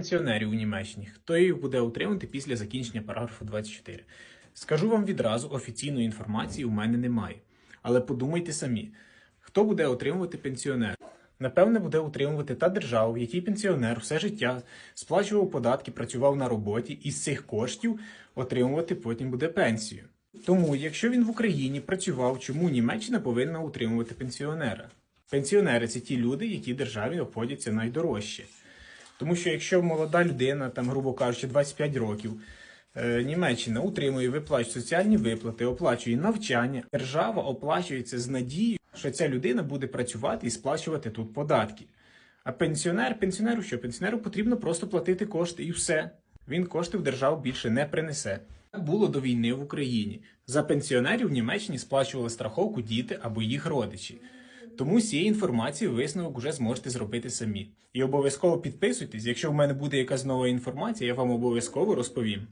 пенсіонерів у Німеччині. Хто їх буде утримувати після закінчення параграфу 24? Скажу вам відразу, офіційної інформації у мене немає. Але подумайте самі, хто буде отримувати пенсіонер? Напевне, буде утримувати та держава, в якій пенсіонер все життя сплачував податки, працював на роботі, і з цих коштів отримувати потім буде пенсію. Тому, якщо він в Україні працював, чому Німеччина повинна утримувати пенсіонера? Пенсіонери це ті люди, які державі обходяться найдорожче. Тому що якщо молода людина, там, грубо кажучи, 25 років, е, Німеччина утримує, виплачує соціальні виплати, оплачує навчання, держава оплачує це з надією, що ця людина буде працювати і сплачувати тут податки. А пенсіонер, пенсіонеру що? Пенсіонеру потрібно просто платити кошти і все. Він кошти в державу більше не принесе. Було до війни в Україні. За пенсіонерів в Німеччині сплачували страховку діти або їх родичі. Тому з цієї інформації висновок вже зможете зробити самі. І обов'язково підписуйтесь. Якщо в мене буде якась нова інформація, я вам обов'язково розповім.